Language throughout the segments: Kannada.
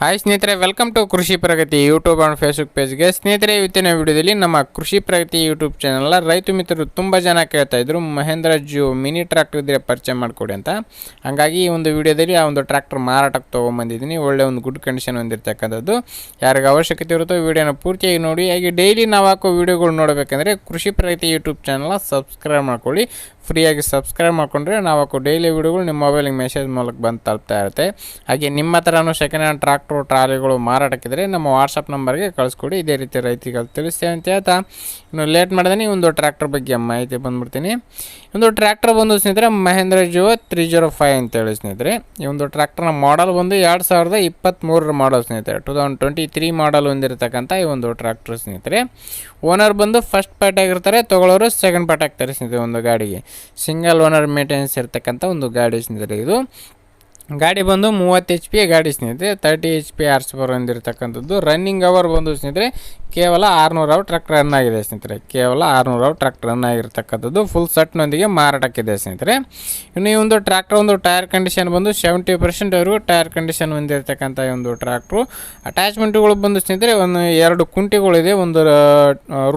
ಹಾಯ್ ಸ್ನೇಹಿತರೆ welcome to Krishi Pragathi YouTube and Facebook ಪೇಜ್ಗೆ ಸ್ನೇಹಿತರೆ, ಇವತ್ತಿನ ವಿಡಿಯೋದಲ್ಲಿ ನಮ್ಮ ಕೃಷಿ ಪ್ರಗತಿ ಯೂಟ್ಯೂಬ್ ಚಾನಲ್ ರೈತ ಮಿತ್ರರು ತುಂಬ ಜನ ಕೇಳ್ತಾ ಇದ್ರು, ಮಹೇಂದ್ರ ಜಿಯೋ ಮಿನಿ ಟ್ರ್ಯಾಕ್ಟರ್ ಇದ್ರೆ ಪರಿಚಯ ಮಾಡಿಕೊಡಿ ಅಂತ. ಹಾಗಾಗಿ ಈ ಒಂದು ವಿಡಿಯೋದಲ್ಲಿ ಆ ಒಂದು ಟ್ರ್ಯಾಕ್ಟರ್ ಮಾರಾಟಕ್ಕೆ ತೊಗೊಂಬಂದಿದ್ದೀನಿ, ಒಳ್ಳೆ ಒಂದು ಗುಡ್ ಕಂಡೀಷನ್ ಹೊಂದಿರ್ತಕ್ಕಂಥದ್ದು. ಯಾರಿಗೆ ಅವಶ್ಯಕತೆ ಇರುತ್ತೋ ವಿಡಿಯೋನ ಪೂರ್ತಿಯಾಗಿ ನೋಡಿ. ಹಾಗೆ ಡೈಲಿ ನಾವು ಹಾಕೋ ವಿಡಿಯೋಗಳು ನೋಡಬೇಕಂದ್ರೆ ಕೃಷಿ ಪ್ರಗತಿ ಯೂಟ್ಯೂಬ್ ಚಾನಲ್ನ ಸಬ್ಸ್ಕ್ರೈಬ್ ಮಾಡ್ಕೊಳ್ಳಿ. ಫ್ರೀಯಾಗಿ ಸಬ್ಸ್ಕ್ರೈಬ್ ಮಾಡ್ಕೊಂಡ್ರೆ ನಾವು ಹಾಕೋ ಡೈಲಿ ವಿಡಿಯೋಗಳು ನಿಮ್ಮ ಮೊಬೈಲಿಗೆ ಮೆಸೇಜ್ ಮೂಲಕ ಬಂದು ತಲುಪ್ತಾ ಇರುತ್ತೆ. ಹಾಗೆ ನಿಮ್ಮ ಹತ್ರನೂ ಸೆಕೆಂಡ್ ಹ್ಯಾಂಡ್ ಟ್ರಾಕ್ಟ್ರು ಟ್ರಾಲಿಗಳು ಮಾರಾಟಕ್ಕಿದ್ರೆ ನಮ್ಮ ವಾಟ್ಸಪ್ ನಂಬರ್ಗೆ ಕಳಿಸ್ಕೊಡಿ. ಇದೇ ರೀತಿ ರೈತರಿಗೆ ತಿಳಿಸ್ತೇವೆ ಅಂತ ಹೇಳ್ತಾ. ಇನ್ನು ಲೇಟ್ ಮಾಡಿದ್ರೆ ಒಂದು ಟ್ರ್ಯಾಕ್ಟ್ರ್ ಬಗ್ಗೆ ಮಾಹಿತಿ ಬಂದ್ಬಿಡ್ತೀನಿ. ಒಂದು ಟ್ರ್ಯಾಕ್ಟರ್ ಬಂದು ಸ್ನೇಹಿತರೆ, Mahindra Jivo three zero five ಅಂತೇಳಿ ಸ್ನೇಹಿತರೆ. ಈ ಒಂದು ಟ್ರ್ಯಾಕ್ಟರ್ನ ಮಾಡಲ್ ಬಂದು ಎರಡು ಸಾವಿರದ ಇಪ್ಪತ್ತ್ಮೂರರ ಮಾಡಲ್ ಸ್ನೇಹಿತರೆ. Two thousand twenty three model ಹೊಂದಿರತಕ್ಕಂಥ ಈ ಒಂದು ಟ್ರ್ಯಾಕ್ಟರ್ ಸ್ನೇಹಿತರೆ. ಓನರ್ ಬಂದು ಫಸ್ಟ್ ಪಾರ್ಟ್ ಆಗಿರ್ತಾರೆ ತೊಗೊಳೋರು ಸೆಕೆಂಡ್ ಪಾರ್ಟ್ ಆಗ್ತಾರೆ ಸ್ನೇಹಿತರೆ ಒಂದು ಗಾಡಿಗೆ. ಸಿಂಗಲ್ ಓನರ್ ಮೇಂಟೆನೆನ್ಸ್ ಇರ್ತಕ್ಕಂಥ ಒಂದು ಗಾಡಿ ಸ್ನೇಹಿತರೆ ಇದು. ಗಾಡಿ ಬಂದು ಮೂವತ್ತು ಎಚ್ ಪಿ ಗಾಡಿ ಸ್ನೇಹಿತರೆ thirty H P hours per ಹೊಂದಿರತಕ್ಕಂಥದ್ದು running hour ಬಂದು ಸ್ನೇಹಿತರೆ, ಕೇವಲ ಆರುನೂರು ಅವರ್ ಟ್ರಕ್ ರನ್ ಆಗಿದೆ ಸ್ನೇಹಿತರೆ. ಕೇವಲ ಆರುನೂರು ಅವರ್ ಟ್ರಕ್ ರನ್ ಆಗಿರ್ತಕ್ಕಂಥದ್ದು. ಫುಲ್ ಸೆಟ್ನೊಂದಿಗೆ ಮಾರಾಟಕ್ಕಿದೆ ಸ್ನೇಹಿತರೆ. ಇನ್ನು ಈ ಒಂದು ಟ್ರ್ಯಾಕ್ಟರ್ ಒಂದು ಟೈರ್ ಕಂಡೀಷನ್ ಬಂದು ಸೆವೆಂಟಿ ಪರ್ಸೆಂಟ್ವರೆಗೂ ಟೈರ್ ಕಂಡೀಷನ್ ಹೊಂದಿರತಕ್ಕಂಥ ಈ ಒಂದು ಟ್ರ್ಯಾಕ್ಟ್ರು ಅಟ್ಯಾಚ್ಮೆಂಟ್ಗಳು ಬಂದು ಸ್ನೇಹಿತರೆ, ಒಂದು ಎರಡು ಕುಂಟಿಗಳಿದೆ ಒಂದು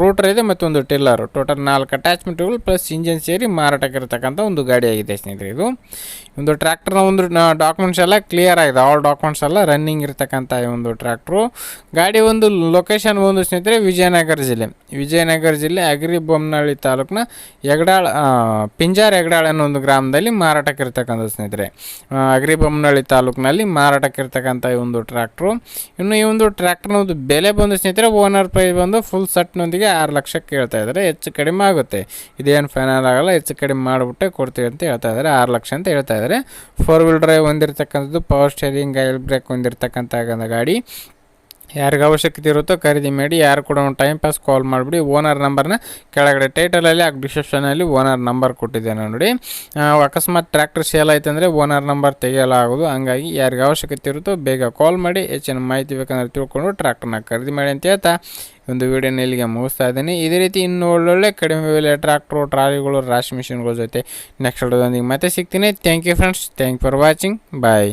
ರೂಟರ್ ಇದೆ ಮತ್ತು ಒಂದು ಟಿಲ್ಲರು ಟೋಟಲ್ ನಾಲ್ಕು ಅಟ್ಯಾಚ್ಮೆಂಟ್ಗಳು ಪ್ಲಸ್ ಇಂಜಿನ್ ಸೇರಿ ಮಾರಾಟಕ್ಕಿರತಕ್ಕಂಥ ಒಂದು ಗಾಡಿಯಾಗಿದೆ ಸ್ನೇಹಿತರೆ ಇದು. ಒಂದು ಟ್ರ್ಯಾಕ್ಟರ್ನ ಒಂದು ಡಾಕ್ಯುಮೆಂಟ್ಸ್ ಎಲ್ಲ ಕ್ಲಿಯರ್ ಆಗಿದೆ. ಆಲ್ ಡಾಕ್ಯುಮೆಂಟ್ಸ್ ಎಲ್ಲ ರನ್ನಿಂಗ್ ಇರತಕ್ಕಂಥ ಈ ಒಂದು ಟ್ರ್ಯಾಕ್ಟ್ರು ಗಾಡಿ ಒಂದು ಲೊಕೇಶನ್ ಒಂದು ಸ್ನೇಹಿತರೆ ವಿಜಯನಗರ ಜಿಲ್ಲೆ. ವಿಜಯನಗರ ಜಿಲ್ಲೆ ಅಗ್ರಿ ಬೊಮ್ಮನಹಳ್ಳಿ ತಾಲೂಕಿನ ಯಗಡಾಳ್ ಪಿಂಜಾರ್ ಯಗಡಾಳ್ ಅನ್ನೋ ಒಂದು ಗ್ರಾಮದಲ್ಲಿ ಮಾರಾಟಕ್ಕೆ ಇರ್ತಕ್ಕಂಥ ಸ್ನೇಹಿತರೆ. ಅಗ್ರಿ ಬೊಮ್ಮನಹಳ್ಳಿ ತಾಲೂಕಿನಲ್ಲಿ ಮಾರಾಟಕ್ಕಿರ್ತಕ್ಕಂಥ ಈ ಒಂದು ಟ್ರ್ಯಾಕ್ಟ್ರು ಇನ್ನು ಈ ಒಂದು ಟ್ರ್ಯಾಕ್ಟರ್ನ ಒಂದು ಬೆಲೆ ಬಂದು ಸ್ನೇಹಿತರೆ ಓನರ್ ಪ್ರೈಸ್ ಬಂದು ಫುಲ್ ಸಟ್ನೊಂದಿಗೆ ಆರು ಲಕ್ಷಕ್ಕೆ ಕೇಳ್ತಾ ಇದ್ದಾರೆ. ಹೆಚ್ಚು ಕಡಿಮೆ ಆಗುತ್ತೆ. ಇದೇನು ಫೈನಲ್ ಆಗಲ್ಲ, ಹೆಚ್ಚು ಕಡಿಮೆ ಮಾಡಿಬಿಟ್ಟೆ ಕೊಡ್ತೀವಿ ಅಂತ ಹೇಳ್ತಾ ಇದ್ದಾರೆ. ಆರು ಲಕ್ಷ ಅಂತ ಹೇಳ್ತಾ ಇದ್ದಾರೆ. ಫೋರ್ ವೀಲ್ ಡ್ರೈವ್ ಹೊಂದಿರತಕ್ಕಂಥದ್ದು ಪವರ್ ಸ್ಟೇರಿಂಗ್ ಆಯಿಲ್ ಬ್ರೇಕ್ ಹೊಂದಿರತಕ್ಕಂಥ ಗಾಡಿ. ಯಾರಿಗೆ ಅವಶ್ಯಕತೆ ಇರುತ್ತೋ ಖರೀದಿ ಮಾಡಿ, ಯಾರು ಕೂಡ ಒಂದು ಟೈಮ್ ಪಾಸ್ ಕಾಲ್ ಮಾಡಿಬಿಡಿ. ಓನರ್ ನಂಬರ್ನ ಕೆಳಗಡೆ ಟೈಟಲಲ್ಲಿ ಆ ಡಿಸ್ಕ್ರಿಪ್ಷನಲ್ಲಿ ಓನರ್ ನಂಬರ್ ಕೊಟ್ಟಿದ್ದೇನೆ ನೋಡಿ. ಅಕಸ್ಮಾತ್ ಟ್ರ್ಯಾಕ್ಟರ್ ಸೇಲ್ ಆಯ್ತು ಅಂದರೆ ಓನರ್ ನಂಬರ್ ತೆಗೆಯಲಾಗೋದು ಹಂಗಾಗಿ ಯಾರಿಗೆ ಅವಶ್ಯಕತೆ ಇರುತ್ತೋ ಬೇಗ ಕಾಲ್ ಮಾಡಿ, ಹೆಚ್ಚಿನ ಮಾಹಿತಿ ಬೇಕಂದ್ರೆ ತಿಳ್ಕೊಂಡು ಟ್ರ್ಯಾಕ್ಟರ್ನ ಖರೀದಿ ಮಾಡಿ ಅಂತ ಹೇಳ್ತಾ ಒಂದು ವಿಡಿಯೋನ ಇಲ್ಲಿಗೆ ಮುಗಿಸ್ತಾ ಇದ್ದೀನಿ. ಇದೇ ರೀತಿ ಇನ್ನು ಒಳ್ಳೊಳ್ಳೆ ಕಡಿಮೆ ಬೆಲೆ ಟ್ರ್ಯಾಕ್ಟ್ರು ಟ್ರಾಲಿಗಳು, ರಾಶಿ ಮಿಷಿನ್ಗಳ ಜೊತೆ ನೆಕ್ಸ್ಟ್ ವಿಡಿಯೋದೊಂದಿಗೆ ಮತ್ತೆ ಸಿಗ್ತೀನಿ. Thank you friends thank for watching bye